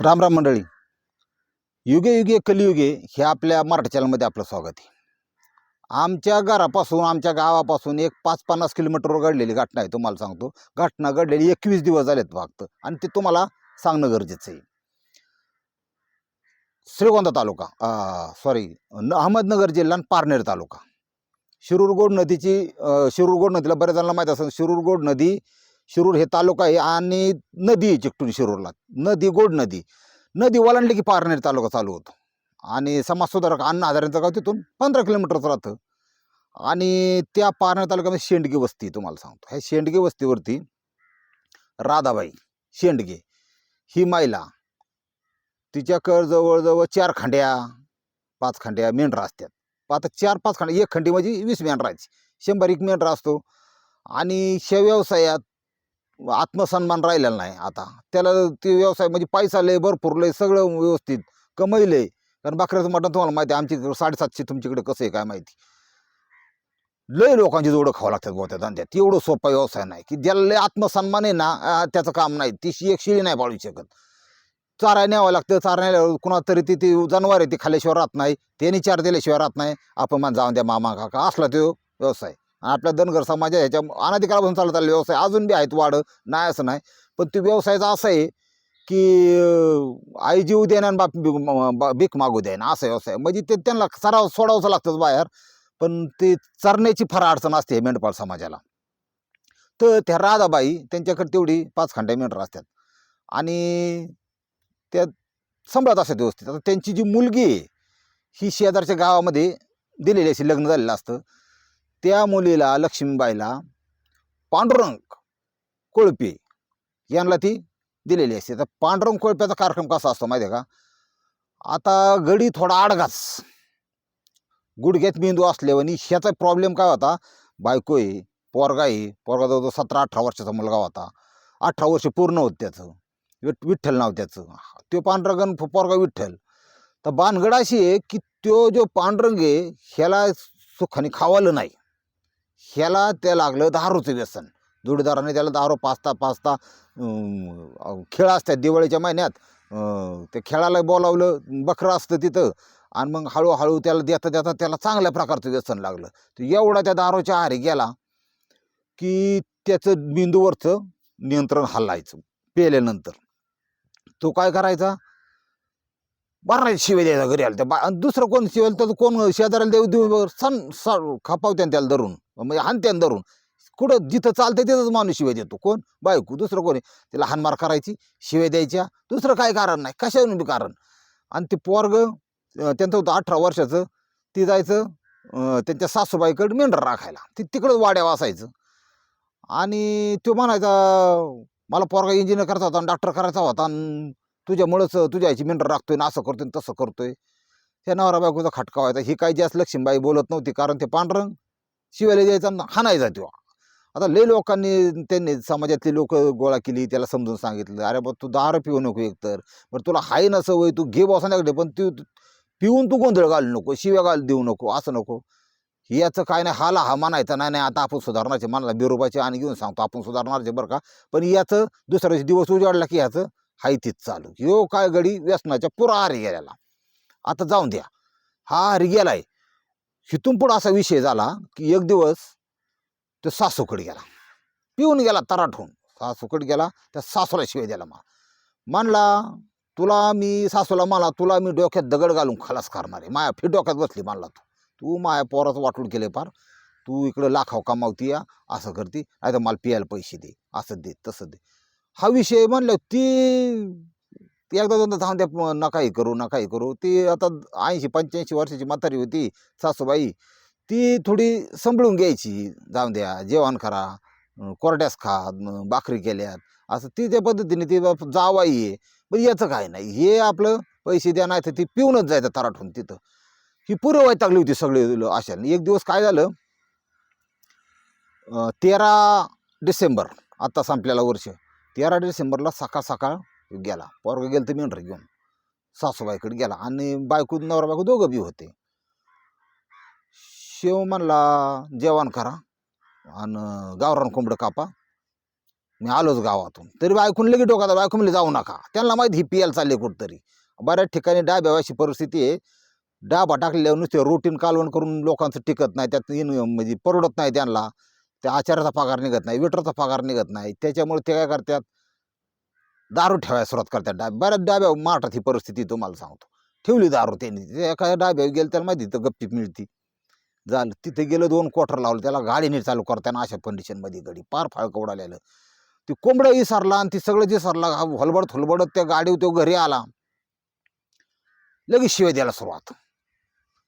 राम राम मंडळी. युगे युगे कलियुगे हे आपल्या मराठी चॅनलमध्ये आपलं स्वागत आहे. आमच्या घरापासून आमच्या गावापासून एक पाच पन्नास किलोमीटरवर घडलेली घटना आहे तुम्हाला सांगतो. घटना घडलेली एकवीस दिवस झालेत फक्त. आणि ते तुम्हाला सांगणं गरजेचं आहे. श्रीगोंदा तालुका सॉरी अहमदनगर जिल्हा आणि पारनेर तालुका. शिरूरगोड नदीची शिरूरगोड नदीला बऱ्याच जणांना माहीत असेल शिरूरगोड नदी शिरूर हे तालुका आहे आणि नदी आहे चिकटून शिरूरला. नदी गोड नदी. नदी ओलांडली की पारनेर तालुका चालू होतो. आणि समाजसुधारक अण्णा हजारांचं गाव तिथून पंधरा किलोमीटरचं राहतं. आणि त्या पारनेर तालुक्यामध्ये शेंडगे वस्ती तुम्हाला सांगतो. ह्या शेंडगे वस्तीवरती राधाबाई शेंडगे ही महिला तिच्याकडं जवळजवळ चार खांड्या पाच खांड्या मेंढरा असतात. आता चार पाच खांड्या एक खंडी म्हणजे वीस मेंढराची शंभर एक मेंढरा असतो. आणि ह्या व्यवसायात आत्मसन्मान राहिलेला नाही आता. त्याला ते व्यवसाय म्हणजे पैसा लय भरपूर लय सगळं व्यवस्थित कमैलंय कारण बाकऱ्याचं मटण तुम्हाला माहिती आहे आमची साडेसातशे तुमच्याकडे कसं आहे काय माहिती? लय लोकांची जोडं खावं लागतात बहुत्या त्या धंद्यात. एवढं सोपा व्यवसाय नाही. की ज्याला लय आत्मसन्मान आहे ना त्याचं काम नाही. ती शि- एक शिळी नाही पाळू शकत. चारा न्यावं लागतं. चारा न्यायला कुणा तरी ती ती जनावर आहे ती खाल्ल्याशिवाय राहत नाही. त्यांनी चार दिल्याशिवाय राहत नाही. आपण मान जाऊन द्या मामा काका असला तो व्यवसाय. आपल्या धनगर समाज ह्याच्या अनाधिकारापासून चालत आलेला व्यवसाय अजून बी आहेत वाढ. नाही असं नाही. पण तो व्यवसायाचा असं आहे की आई जीव देणं आणि बाप भीक बा- भीक मागू द्यायनं असं व्यवसाय. म्हणजे ते त्यांना सराव सोडावंच लागतंच बाहेर. पण ते चरण्याची फार अडचण असते मेंढपाळ समाजाला. तर त्या राधाबाई त्यांच्याकडे तेवढी पाच खंड्या मेंढर असतात. आणि त्या सांभाळत असतात व्यवस्थित. आता त्यांची जी मुलगी आहे ही शेजारच्या गावामध्ये दिलेली अशी लग्न झालेलं असतं. त्या मुलीला लक्ष्मीबाईला पांडुरंग कोळपे यांना ती दिलेली असते. तर पांडुरंग कोळप्याचा कार्यक्रम कसा असतो माहिती आहे का? आता गडी थोडा आडगाच गुडघ्यात मेंदू असल्यावर ह्याचा प्रॉब्लेम काय होता? बायको आहे पोरगा आहे. पोरगा जवळजवळ सतरा अठरा वर्षाचा मुलगा होता. अठरा वर्ष पूर्ण होत त्याचं. विठ विठ्ठल नाव त्याचं. तो पांडुरंगन पोरगा विठ्ठल. तर बानगड अशी आहे की तो जो पांडुरंग आहे ह्याला सुखाने खावालं नाही. ह्याला त्या लागलं दारूचं व्यसन. जोडीदाराने त्याला दारू पाचता पाचता खेळ असतात दिवाळीच्या महिन्यात. ते त्या खेळाला बोलावलं बकरं असतं तिथं. आणि मग हळूहळू त्याला देता देता त्याला चांगल्या प्रकारचं व्यसन लागलं. तर एवढा त्या दारूच्या आहारी गेला की त्याचं मेंदूवरचं नियंत्रण हल्लायचं पेल्यानंतर. तो काय करायचा? बरं शिवाय द्यायचा घरी आला त्या बा दुसरं कोण शिवायला तर कोण? शेजाऱ्याला देऊ देऊ सण सण खपावत्यान त्याला धरून. म्हणजे हानत्यान धरून. कुठं जिथं चालतं तिथंच माणूस शिवाय देतो. कोण? बायको. दुसरं कोणी तिला हानमार करायची शिवाय द्यायच्या. दुसरं काय कारण नाही? कशावरून बी कारण? आणि ते पोरग त्यांचं होतं अठरा वर्षाचं. ती जायचं त्यांच्या सासूबाईकडे मेंढर राखायला. ते तिकडंच वाड्या वासायचं आणि तो म्हणायचा मला पोरगा इंजिनियर करायचा होता आणि डॉक्टर करायचा होता आणि तुझ्यामुळंच तुझ्या आईची मेंढर राखतोय ना असं करतोय आणि तसं करतोय. त्या नवरा बायकोचा खटका व्हायचा. ही काही जास्त लक्ष्मीबाई बोलत नव्हती कारण ते पांढरंग शिवायला द्यायचा हा नाही जातो आता लय लोकांनी त्यांनी समाजातली लोक गोळा केली त्याला समजून सांगितलं अरे बा तू दारू पिऊ नको एकतर. बरं तुला हाय ना सवय तू घे बसण्याकडे पण तू पिऊन तू गोंधळ घालू नको शिव्या घाल देऊ नको असं नको. याचं काय नाही हाला हा म्हणायचं नाही नाही आता आपण सुधारणाचे मनाला बिरोबाचे आणि घेऊन सांगतो आपण सुधारणारचे बरं का. पण याचं दुसऱ्या दिवशी दिवस उजाडला की याचं हाय तीच चालू. यो काय गडी व्यसनाच्या पुरा हारी गेलेला. आता जाऊन द्या. हा हारी गेलाय. हिथून पुढं असा विषय झाला की एक दिवस तो सासूकडे गेला. पिऊन गेला तराठून सासूकडे गेला त्या सासूला शिवाय द्याला मा. म्हणला तुला मी सासूला मला तुला मी डोक्यात दगड घालून खलास करणार आहे. माया फी डोक्यात बसली म्हणला तू. तू माया पोराचं वाटून केले फार तू इकडं लाखाव कमावती या. असं करती. नाही तर मला पियाला पैसे दे. असं दे तसं दे. हा विषय म्हणलं ती ती एकदा दोनदा जाऊन द्या नकाही करू नकाही करू. ती आता ऐंशी पंच्याऐंशी वर्षाची म्हातारी होती सासूबाई. ती थोडी संभळून घ्यायची. जाऊन द्या जेवण करा कोरड्यास खा भाकरी केल्यात. असं ती त्या पद्धतीने ती जावाई आहे. पण याचं काय नाही. हे आपलं पैसे द्या नाही तर ती पिऊनच जायचं तराठून तिथं. ही पुरं टाकली होती सगळे अशा एक दिवस काय झालं? तेरा डिसेंबर आत्ता संपलेला वर्ष. तेरा डिसेंबरला सकाळ सकाळ गेला. पोरगा गेलं तर मेंढर घेऊन. सासूबाईकडे गेला आणि बायको नवरा बायको दोघं बी होते. शेव म्हणला जेवण करा. आणि गावरान कोंबडं कापा. मी आलोच गावातून. तरी बायकून लगे डोका बायकून म्हणले जाऊ नका. त्यांना माहिती ही पियाला चालले कुठंतरी. बऱ्याच ठिकाणी डाब्या अशी परिस्थिती आहे. डाबा टाकलेल्यावर नुसते रुटीन कालवण करून लोकांचं टिकत नाही. त्यात इन म्हणजे परवडत नाही त्यांना. त्या आचाराचा पगार निघत नाही वेटरचा पगार निघत नाही. त्याच्यामुळे ते काय करतात? दारू ठेवायला सुरुवात करतात डाब. बऱ्याच डाब्या माठात ही परिस्थिती तुम्हाला सांगतो. ठेवली दारू त्यांनी. ते एखाद्या डाब्यावर गेलं त्याला माहिती तर गप्पी मिळती. झालं. तिथे गेलं दोन क्वार्टर लावलं त्याला गाडी नीट चालू करताना अशा कंडिशनमध्ये गडी. पार फाळकं उडालेलं ती कोंबडा विसरला आणि ती सगळं जे हलबडत हलबडत त्या गाडीवर तो घरी आला. लगेच शिवाय द्यायला सुरुवात.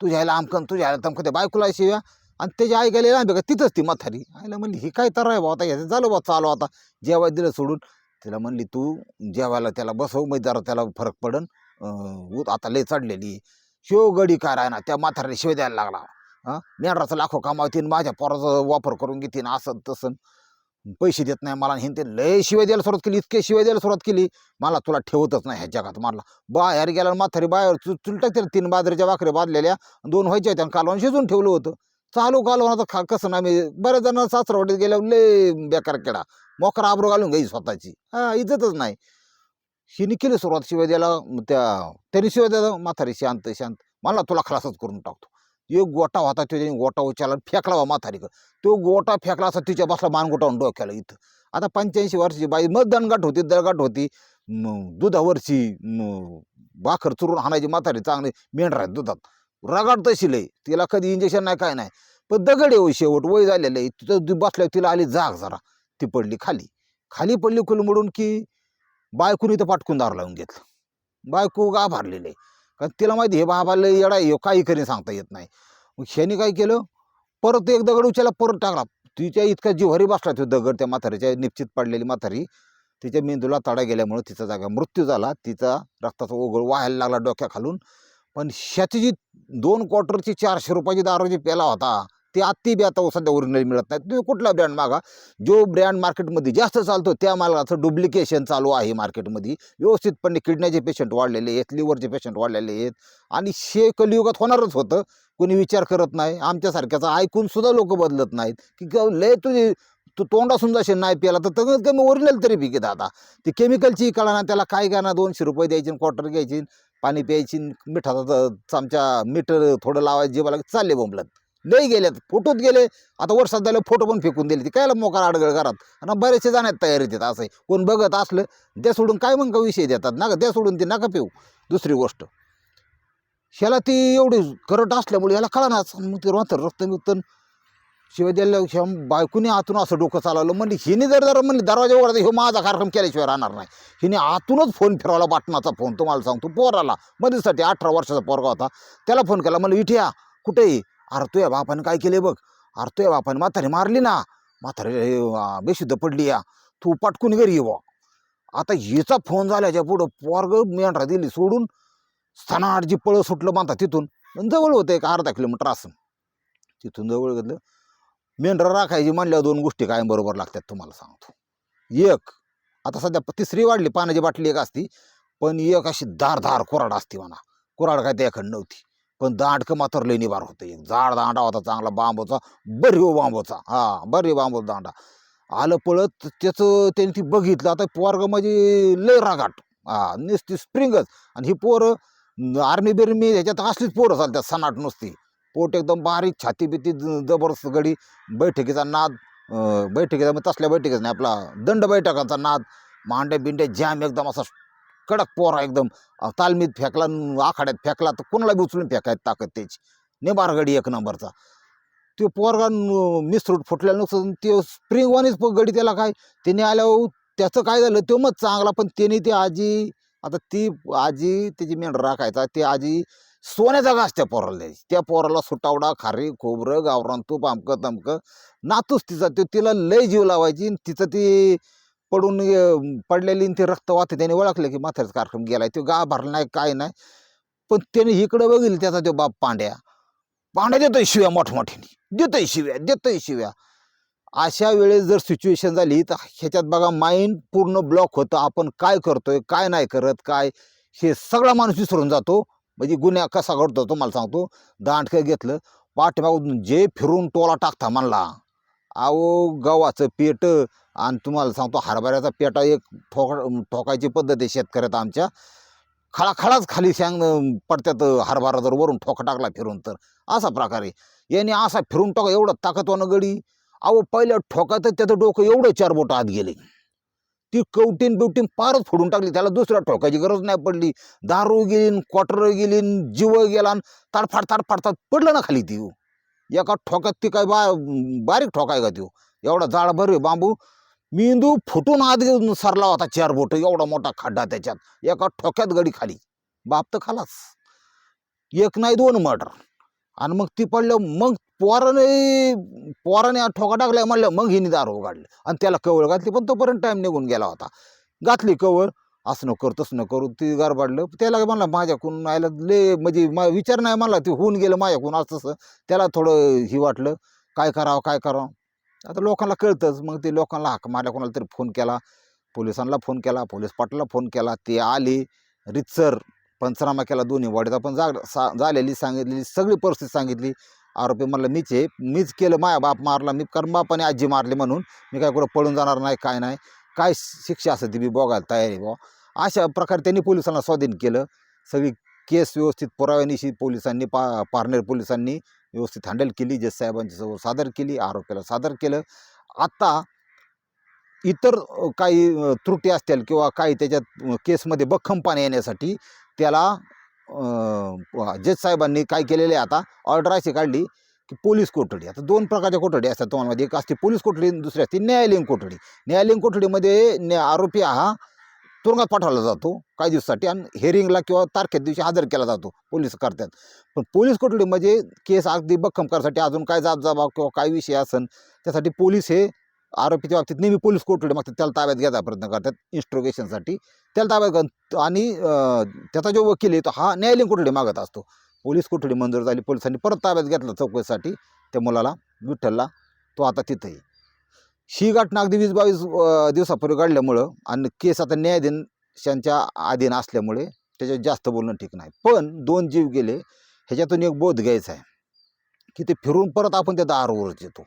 तुझ्या आईला आमकन तुझ्या आईला तमकन त्या बायकोला शिव्या आणि त्याची आई गेले लांबे का? तिथंच ती म्हातारी. आईला म्हणली ही काय तर आहे बा आता? ह्याचं झालं बा चालू आता. जेवाय दिलं सोडून. तिला म्हणली तू जेवायला त्याला बसव मग जरा त्याला फरक पडन. ऊत आता लय चढलेली. शिव गडी काय राहणार त्या म्हातारीला शिव द्यायला लागला. हां मेंढराचं लाखो कमावतीन माझ्या पोराचा वापर करून घेतीन असं तसं. पैसे देत नाही मला हिंते लय शिवाय द्यायला सुरुवात केली इतके शिवाय द्यायला सुरुवात केली. मला तुला ठेवतच नाही ह्या जगात मला. बाहेर गेला म्हातारी बाहेर चुलटा तिला तीन बाजरीच्या भाकऱ्या बांधलेल्या दोन व्हायच्या होत्या आणि कालवण शिजून ठेवलं होतं. चालू कालवण आता खा कसं ना मी बऱ्याच जण सासरवाडीत गेल्यावर लय बेकार केला मोकरा आबरू घालून घाई स्वतःची. हा इज्जतच नाही. हिने केली सुरुवात शिवाय द्यायला त्या त्याने शिवाय द्यायला म्हातारी शांत शांत. मला तुला खलासच करून टाकतो. एक गोटा होता त्याने गोटा उचलला फेकला बा म्हातारीकडं. तो गोटा फेकला असा तिच्या बसला मान गोटावून डोक्याला इथं. आता पंच्याऐंशी वर्षाची बाई मग दणगाट होती दळगाट होती. दुधावरची भाकर चुरून हाणायची म्हातारी चांगली मेंढरा आहेत दुधात. रगाड तशी तिला कधी इंजेक्शन नाही काय नाही. पण दगड आहे हो शेवट वय झालेलं आहे. तिथं ती बसल्यावर तिला आली जाग जरा. ती पडली खाली. खाली पडली कुलमडून की बायकून इथं पाटकून दार लावून घेतलं. बायको गा भरलेलं आहे. कारण तिला माहिती हे बाबा लय येडा येऊ काही करीन सांगता येत नाही. मग ह्यानी काय केलं? परत एक दगड उचलला परत टाकला. तिच्या इतका जिव्हारी बसला तो दगड त्या म्हातारीच्या निश्चित पडलेली म्हातारी. तिच्या मेंदूला तडा गेल्यामुळे तिचा जागा मृत्यू झाला. तिचा रक्ताचा ओघळ वाहायला लागला डोक्याखालून. पण शेती जी दोन क्वार्टरची चारशे रुपयाची दारू जी पेला होता ते आत्ती बी आता सध्या ओरिजिनल मिळत नाही. तुम्ही कुठला ब्रँड मागा? जो ब्रँड मार्केटमध्ये जास्त चालतो त्या मालाचं डुप्लिकेशन चालू आहे मार्केटमध्ये व्यवस्थितपणे किडनीचे पेशंट वाढलेले आहेत लिव्हरचे पेशंट वाढलेले आहेत. आणि शे कलियुगात होणारच होतं. कोणी विचार करत नाही. आमच्यासारख्याचा ऐकून सुद्धा लोक बदलत नाहीत. की लय तुझी तू तोंडासून जाशील नाही प्याला तर कमीत कमी ओरिजिनल तरी पिके आता ते केमिकलची कळा ना त्याला काय करणार दोनशे रुपये द्यायचे क्वार्टर घ्यायची. पाणी प्यायची मिठाचा आमच्या मीटर थोडं लावायचं जेवायला चालले बोंबलत. लई गेल्यात फोटोत गेले. आता वर्षात झाले फोटो पण फेकून दिले ते. कायला मोकार आडगळ करत आणि बरेचसे जाण्यात तयारी देतात असं. आहे. कोण बघत असलं त्या सोडून काय मग का विषय देतात? नका त्या सोडून ते नका पिऊ. दुसरी गोष्ट. ह्याला ती एवढी करट असल्यामुळे ह्याला कळणार मग ते रोहतर रक्त मिळतं शिवाय द्यायला ह्या बायकोने आतून असं डोकं चालवलं. म्हणजे हिने जर जर म्हणजे दरवाजा उघडा ह्यो माझा कार्यक्रम केल्याशिवाय राहणार नाही. हिने आतूनच फोन फिरवला बाटणाचा फोन. तुम्हाला सांगतो पोराला. मध्येसाठी अठरा वर्षाचा पोरगा होता. त्याला फोन केला म्हणलं इठ्या कुठे अरे तुया बापाने काय केले बघ. अरे तुया बापाने म्हातारी मारली ना. म्हातारी बेशुद्ध पडली या. तू पटकून घरी ये आता हिचा फोन झाल्याच्या पुढं पोरग मेंढरा दिली सोडून स्थानाआड जी पळं सुटलं म्हणता तिथून. जवळ होतं एक अर्धा किलोमीटर असं. तिथून जवळ घेतलं. मेंढरा राखायची म्हणल्यावर दोन गोष्टी काय बरोबर लागतात तुम्हाला सांगतो. एक आता सध्या तिसरी वाढली पाण्याची बाटली एक असती पण एक अशी दार कुराड असती म्हणा. कुराड काय त्याकडे नव्हती. पण दांडकं मात्र लई निभार होतं. एक जाड दांडा होता चांगला बांबूचा बरीव बांबूचा. हा बरी बांबू दांडा. आलं पळत त्याचं त्यांनी ती बघितलं आता पोरग म्हणजे लय रागाट. हा नुसती स्प्रिंगच. आणि ही पोरं आर्मी बिर्मी ह्याच्यात असलीच पोरं चालतात सनाट नुसती. पोट एकदम बारीक छाती बिती जबरदस्त गडी. बैठकीचा नाद बैठकीचा मग तसल्या बैठकीचा नाही आपला दंड बैठकांचा नाद. मांड्या बिंड्या जॅम एकदम असा कडक पोरा एकदम. तालमीत फेकला आखाड्यात फेकला तर कोणाला बी उचलून फेकायत ताकद त्याची. नेबार गडी एक नंबरचा. तो पोरगा मिसरूट फुटल्या नुसतं ते स्प्रिंगवानीच गडी त्याला काय? त्याने आल्यावर त्याचं काय झालं? तो मग चांगला पण त्याने ती आजी आता ती आजी त्याची मेंढ राखायचा ती आजी सोन्याचा घास त्या पोराला द्यायची. त्या पोराला सुटावडा खारी खोबरं गावरान तूप अमकं तमकं नातूच तिचा. तो तिला लय जीव लावायची आणि तिचं ती पडून पडलेली ते रक्त वाहते. त्याने ओळखलं की म्हाताऱ्याचा कार्यक्रम गेलाय. तो गा भरला नाही काय नाही. पण त्याने इकडं बघितलं त्याचा तो बाप पांड्या. पांड्या देतोय शिव्या मोठमोठ्याने देतोय शिव्या देतोय शिव्या. अशा वेळेस जर सिच्युएशन झाली तर ह्याच्यात बघा माइंड पूर्ण ब्लॉक होतं. आपण काय करतोय काय नाही करत काय हे सगळा माणूस विसरून जातो. म्हणजे गुन्हा कसा घडतो तुम्हाला सांगतो. दांडकं घेतलं पाठीमागून जे फिरून टोला टाकता म्हणला. अहो गव्हाचं पेट आणि तुम्हाला सांगतो हरभऱ्याचा पेटा एक ठोक ठोकायची पद्धत आहे शेतकऱ्यात आमच्या. खळाखळाच खाली सांग पडत्यात हरभरा जर वरून ठोका टाकला फिरून तर. असा प्रकारे याने असा फिरून टाका एवढं ताकदवानं गडी. अहो पहिल्या ठोकात त्याचं डोकं एवढं चार बोट आत गेले. ती कवटीन बिवटीन पारच फोडून टाकली. त्याला दुसऱ्या ठोकायची गरज नाही पडली. दारू गेलीन क्वाटर गेलीन जीव गेला ताडफाड ताडफाड ताड पडलं ना खाली ती. एका ठोक्यात ती काय बा बारीक ठोकाय का त्यो? एवढा जाड भर बांबू. मेंदू फुटून आत घेऊन सरला होता चार बोट एवढा मोठा खड्डा त्याच्यात. एका ठोक्यात गडी खाली. बाप तर खालाच. एक नाही दोन मर्डर. आणि मग ती पडलं मग पोराने पोराने ठोका टाकलाय म्हणलं मग हिने दारू काढलं. आणि त्याला कवळ घातली पण तोपर्यंत टाईम निघून गेला होता. घातली कवळ असं न कर तसं न करू ती गारबाडलं. त्याला म्हणलं माझ्याकडून आयला ले म्हणजे मा विचार नाही म्हणला ते होऊन गेलं माझ्याकडून असं तसं. त्याला थोडं ही वाटलं काय करावं काय करावं? आता लोकांना कळतंच मग ते लोकांना हाक मारल्या कोणाला तरी फोन केला पोलिसांना फोन केला पोलीस पाटलाला फोन केला ते आले रितसर पंचनामा केला दोन्ही वाढीत आपण जा सा झालेली सांगितलेली सगळी परिस्थिती सांगितली. आरोपी म्हणलं मीच आहे मीच केलं माया बाप मारला मी कारण बापाने आजी मारली म्हणून मी काय कुठं पळून जाणार नाही काय नाही. काय शिक्षा असं ती मी बघायला तयार आहे बुवा. अशा प्रकारे त्यांनी पोलिसांना स्वाधीन केलं. सगळी केस व्यवस्थित पुराव्यानिशी पोलिसांनी पा पारनेर पोलिसांनी व्यवस्थित हँडल केली जज साहेबांची समोर सादर केली आरोपीला सादर केलं. आत्ता इतर काही त्रुटी असतील किंवा काही त्याच्यात केसमध्ये भक्कमपणा येण्यासाठी त्याला जज साहेबांनी काय केलेले आता ऑर्डर अशी काढली की पोलीस कोठडी. आता दोन प्रकारच्या कोठडी असतात तुम्हाला माहिती एक असते पोलीस कोठडी दुसरी असते न्यायालयीन कोठडी. न्यायालयीन कोठडीमध्ये आरोपी हा तुरुंगात पाठवला जातो काही दिवसासाठी आणि हेरिंगला किंवा तारखेच्या दिवशी हजर केला जातो पोलीस करतात. पण पोलीस कोठडीमध्ये केस अगदी बक्कम करायसाठी अजून काय जात जबाब किंवा काय विषय असन त्यासाठी पोलीस हे आरोपीच्या बाबतीत नेहमी पोलीस कोठडी मागतात त्याला ताब्यात घ्यायचा प्रयत्न करतात इन्स्ट्रोगेशनसाठी. त्याला ताब्यात आणि त्याचा जो वकील आहे तो हा न्यायालयीन कोठडी मागत असतो. पोलीस कोठडी मंजूर झाली पोलिसांनी परत ताब्यात घेतला चौकशीसाठी त्या मुलाला विठ्ठलला. तो आता तिथं आहे ही घटना अगदी वीस बावीस दिवसापूर्वी घडल्यामुळं आणि केस आता न्यायाधीशांच्या अधीन असल्यामुळे त्याच्यात जास्त बोलणं ठीक नाही. पण दोन जीव गेले ह्याच्यातून एक बोध घ्यायचा आहे की ते फिरून परत आपण त्या दारूवरच येतो.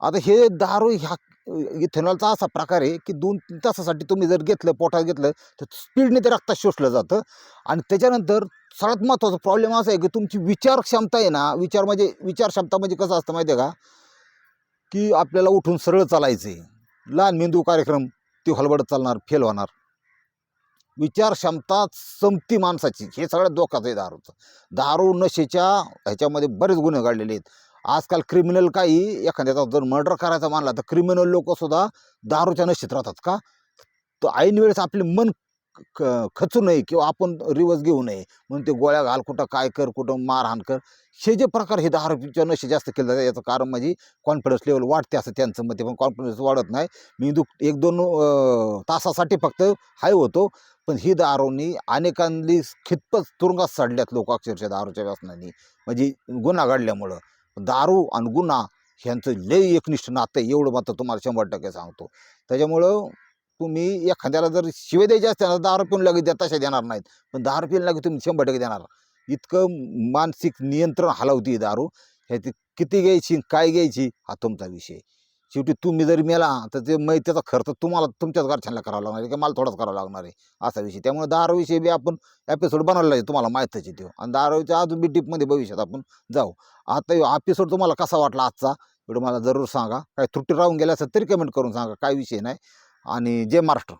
आता हे दारू ह्या इथेनॉलचा असा प्रकार आहे की दोन तीन तासासाठी तुम्ही जर घेतलं पोटात घेतलं तर स्पीडने ते रक्तात शोषलं जातं. आणि त्याच्यानंतर सगळ्यात महत्त्वाचा प्रॉब्लेम असा आहे की तुमची विचार क्षमता आहे ना विचार म्हणजे विचार क्षमता म्हणजे कसं असतं माहिती आहे का? की आपल्याला उठून सरळ चालायचं आहे लहान मेंदू कार्यक्रम ती हलबडत चालणार फेल होणार. विचार क्षमता संपती माणसाची. हे सगळ्यात धोकाचं आहे दारूचं. दारू नशेच्या ह्याच्यामध्ये बरेच गुन्हे घडलेले आहेत. आजकाल क्रिमिनल काही एखाद्याचा जर मर्डर करायचा मानला तर क्रिमिनल लोकसुद्धा दारूच्या नशेत राहतात का? तर ऐन वेळेस आपले मन ख- खचू नये किंवा आपण रिवर्स घेऊ नये. म्हणून ते गोळ्या घाल कुठं काय कर कुठं मारहाण कर. हे जे प्रकार हे दारूच्या नशे जास्त केले जातात याचं कारण म्हणजे कॉन्फिडन्स लेवल वाढते असं त्यांचं मते पण कॉन्फिडन्स वाढत नाही. मी दु एक दोन तासासाठी फक्त हाय होतो. पण ही दारूनी अनेकांनी खितपत तुरुंगात सडल्यात लोक अक्षरशः दारूच्या व्यसनाने. म्हणजे गुन्हा घडल्यामुळं. दारू आणि गुन्हा ह्यांचं लय एकनिष्ठ नातं आहे. एवढं मात्र तुम्हाला शंभर टक्के सांगतो. त्याच्यामुळं तुम्ही एखाद्याला जर शिवे द्यायचे असते ना दारू पिऊन लगेच द्या तशा देणार नाहीत. पण दारू पिऊन लागेल तुम्ही शंभर टक्के देणार. इतकं मानसिक नियंत्रण हलवती दारू. ह्याची किती घ्यायची काय घ्यायची हा तुमचा विषय शेवटी तुम्ही जरी मेला तर ते मै त्याचा खर्च तुम्हाला तुमच्याच घरच्यांना करावा लागणार आहे की मला थोडाच करावा लागणार आहे? असा विषय. त्यामुळे दारूविषयी बी आपण एपिसोड बनवला आहे तुम्हाला माहीतच आहे तो. आणि दारूच्या अजून बी डीपमध्ये भविष्यात आपण जाऊ. आता एपिसोड तुम्हाला कसा वाटला आजचा? एवढं मला जरूर सांगा. काय त्रुटी राहून गेल्या असेल तरी कमेंट करून सांगा. काय विषय नाही. आणि जय महाराष्ट्र.